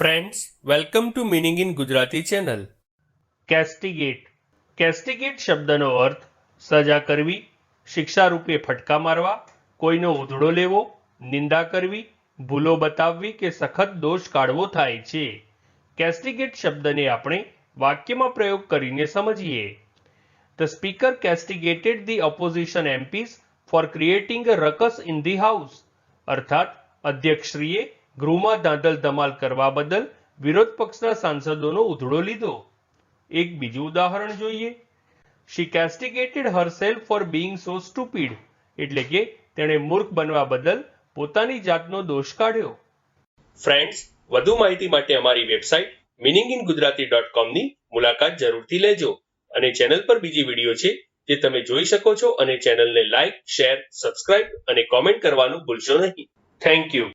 Friends welcome to meaning in Gujarati channel castigate castigate શબ્દનો અર્થ, સજા કરવી, શિક્ષા રૂપે ફટકા મારવા, કોઈનો ઉધડો લેવો, નિંદા કરવી, ભૂલો બતાવવી કે સખત દોષ કાઢવો થાય છે. કેસ્ટિગેટ શબ્દને આપણે વાક્યમાં પ્રયોગ કરીને સમજીએ. The speaker castigated the opposition MPs for creating a ruckus in the house અર્થાત, અધ્યક્ષશ્રીએ ગૃહમાં દાંધલ ધમાલ કરવા બદલ વિરોધ પક્ષના સાંસદોનો ઉધડો લીધો. એક બીજું ઉદાહરણ જોઈએ. She castigated herself for being so stupid એટલે કે તેણે મૂર્ખ બનવા બદલ પોતાની જાતનો દોષ કાઢ્યો. ફ્રેન્ડ્સ વધુ માહિતી માટે અમારી website meaning in Gujarati dot કોમની મુલાકાત જરૂરથી લેજો અને ચેનલ પર બીજી વીડિયો છે જે તમે જોઈ શકો છો અને ચેનલને લાઇક શેર સબસ્ક્રાઇબ અને કોમેન્ટ કરવાનું ભૂલશો નહીં. Thank you